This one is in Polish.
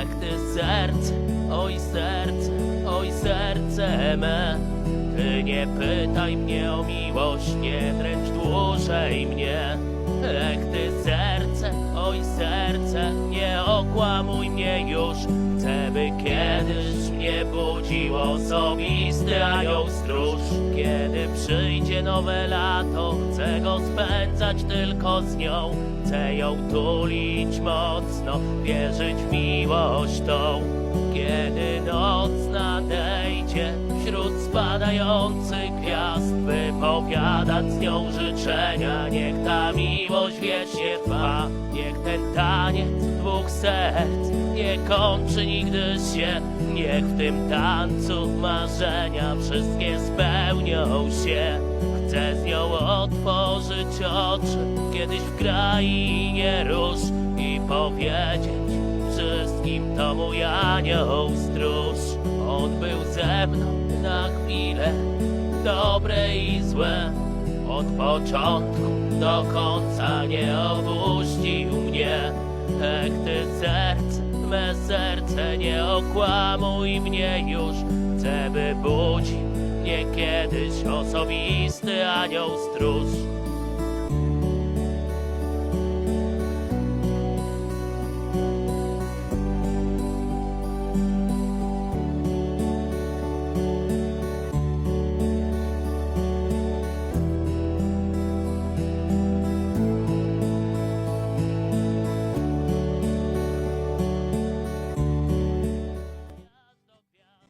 Jak ty serce, oj serce, oj serce me. Ty nie pytaj mnie o miłość, nie dręcz dłużej mnie. Jak ty serce, nie okłamuj mnie już. Chcę by kiedyś mnie budził osobisty anioł stróż. Kiedy przyjdzie nowe lato, chcę go spędzać tylko z nią. Chcę ją tulić mocno, wierzyć w miłość tą. Kiedy noc nadejdzie, spadających gwiazd Wypowiadać z nią życzenia, niech ta miłość wiecznie trwa. Niech ten taniec dwóch serc nie kończy nigdy się. Niech w tym tancu marzenia wszystkie spełnią się. Chcę z nią otworzyć oczy kiedyś w krainie róż I powiedzieć wszystkim to mój anioł stróż. On był ze mną na chwilę, dobre i złe. Od początku do końca nie opuścił mnie Jak ty serce, me serce, nie okłamuj mnie już. Chcę by budził mnie kiedyś osobisty anioł stróż